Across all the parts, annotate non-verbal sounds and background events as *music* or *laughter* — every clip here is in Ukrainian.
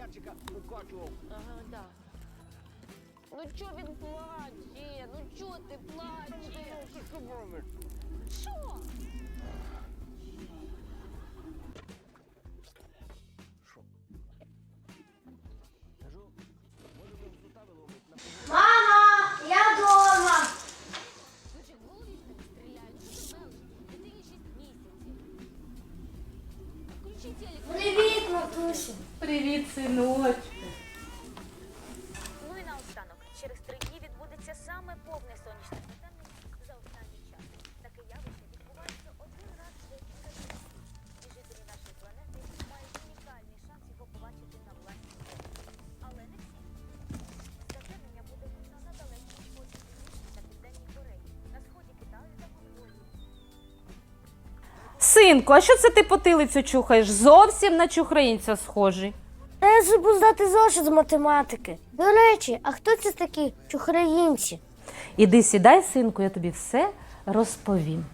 я Ярчика укачував. Ага, да. Ну чо він плаче? Ну чо ти плачеш? Що? Саме повне сонячне затемнення за останній час. Таке явище відбувається один раз в декілька днів. І жителі нашої планети мають унікальний шанс його побачити на власні очі. Але не всі. Затемнення буде видно на далекій сході Північній та Південній Кореї, на сході Китаю та Монголії. Синку, а що це ти потилицю чухаєш? Зовсім на чухраїнця схожий. Та я забув здати зошит з математики. До речі, а хто це такі чухраїнці? Іди сідай, синку, я тобі все розповім.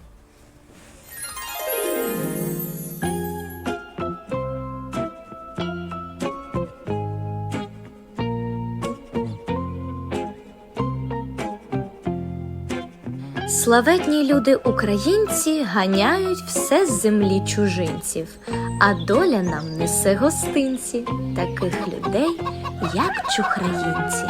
Славетні люди українці ганяють все з землі чужинців, а доля нам несе гостинці, таких людей, як чухраїнці.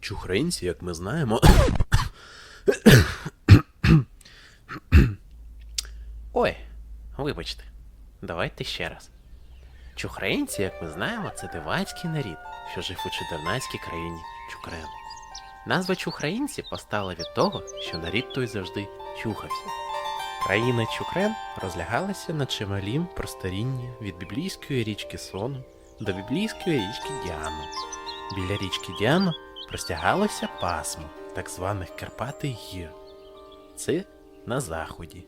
Чухринці, як ми знаємо. Ой, вибачте, давайте ще раз. Чухринці, як ми знаємо, це дивацький нарід, що жив у чудернацькій країні Чукрен. Назва чухраїнці постала від того, що нарід той завжди чухався. Країна Чукрен розлягалася на чималім просторінні від біблійської річки Сону до біблійської річки Діану. Біля річки Діану простягалося пасмо так званих Карпати гір. Це на заході.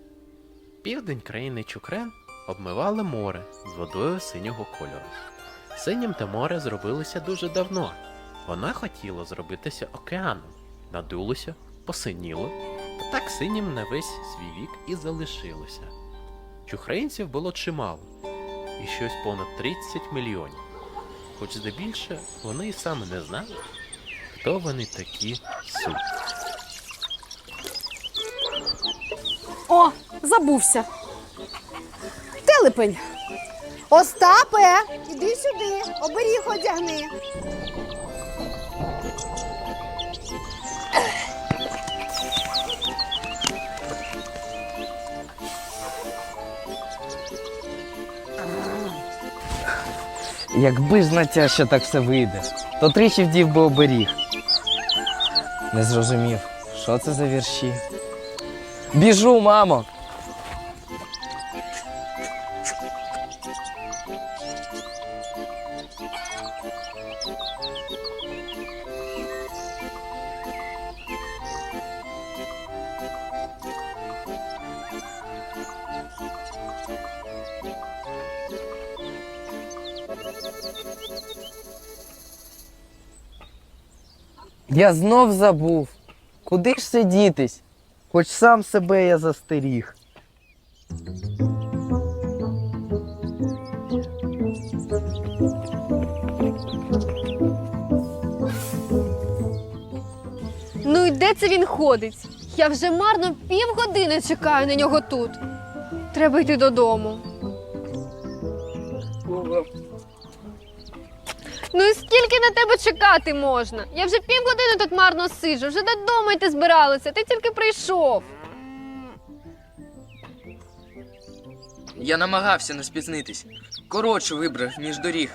Південь країни Чукрен обмивало море з водою синього кольору. Синім те море зробилося дуже давно. Вона хотіла зробитися океаном, надулося, посиніло, та так синім на весь свій вік і залишилося. Чухраїнців було чимало, і щось понад 30 мільйонів. Хоч здебільше вони і саме не знали, хто вони такі суть. О, забувся. Телепень. Остапе, іди сюди, оберіг одягни. Якби знаття, що так все вийде, то тричі вдів би оберіг. Не зрозумів, що це за вірші. Біжу, мамо! Я знов забув. Куди ж сидітись? Хоч сам себе я застеріг. Ну і де це він ходить? Я вже марно півгодини чекаю на нього тут. Треба йти додому. Ну і скільки на тебе чекати можна? Я вже півгодини тут марно сиджу, вже додому йти збиралася, ти тільки прийшов. Я намагався не спізнитись. Коротше вибрав між доріг.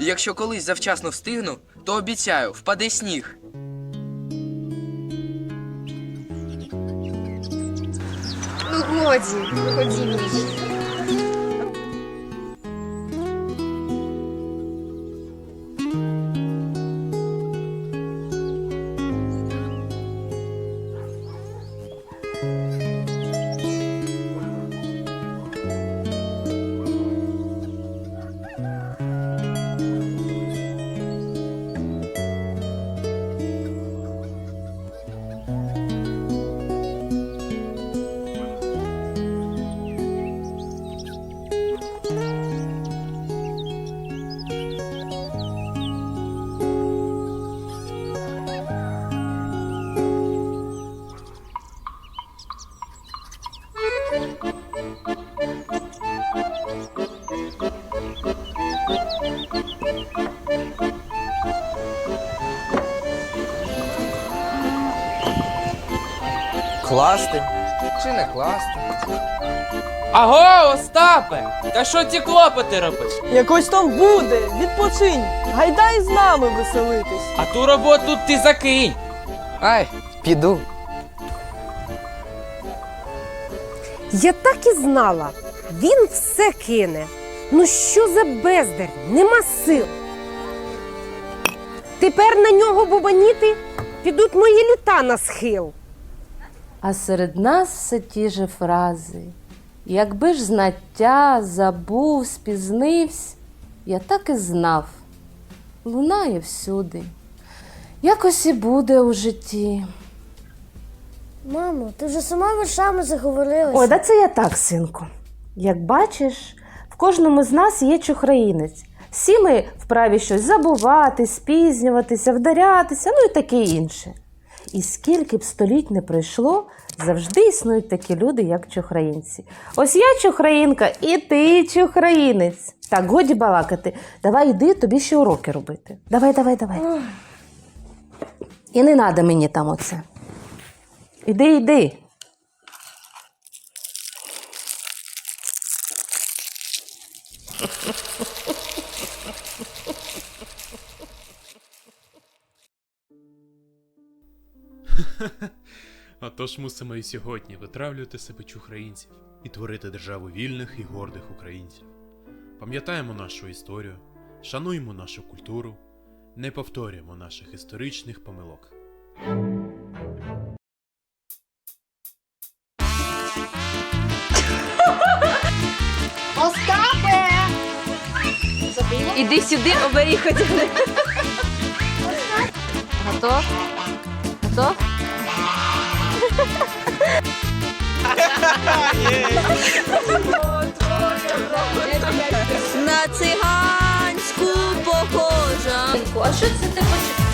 І Якщо колись завчасно встигну, то обіцяю, впаде сніг. Ну годі, ходімо. Класти чи не класти? Аго, Остапе! Та що ці клопоти робиш? Якось там буде, відпочинь. Гайдай з нами веселитись. А ту роботу ти закинь. Ай, піду. Я так і знала. Він все кине. Ну що за бездар? Нема сил. Тепер на нього бубаніти підуть мої літа на схил. А серед нас все ті же фрази. Якби ж знаття забув, спізнився, я так і знав. Лунає всюди. Якось і буде у житті. Мамо, ти вже сама вершами заговорилася. Ой, да це я так, синку. Як бачиш, в кожному з нас є чухраїнець. Всі ми вправі щось забувати, спізнюватися, вдарятися, ну і таке інше. І скільки б століть не пройшло, завжди існують такі люди, як чухраїнці. Ось я чухраїнка, і ти чухраїнець. Так, годі балакати. Давай йди, тобі ще уроки робити. Давай, давай, давай. І не треба мені там оце. Іди, іди. *laughs* Отож мусимо і сьогодні витравлювати себе чухраїнців і творити державу вільних і гордих українців. Пам'ятаємо нашу історію, шануємо нашу культуру, не повторюємо наших історичних помилок. Остапе! Іди сюди, оберіг хотіли. Готов? Готов? На циганську похожа. А що це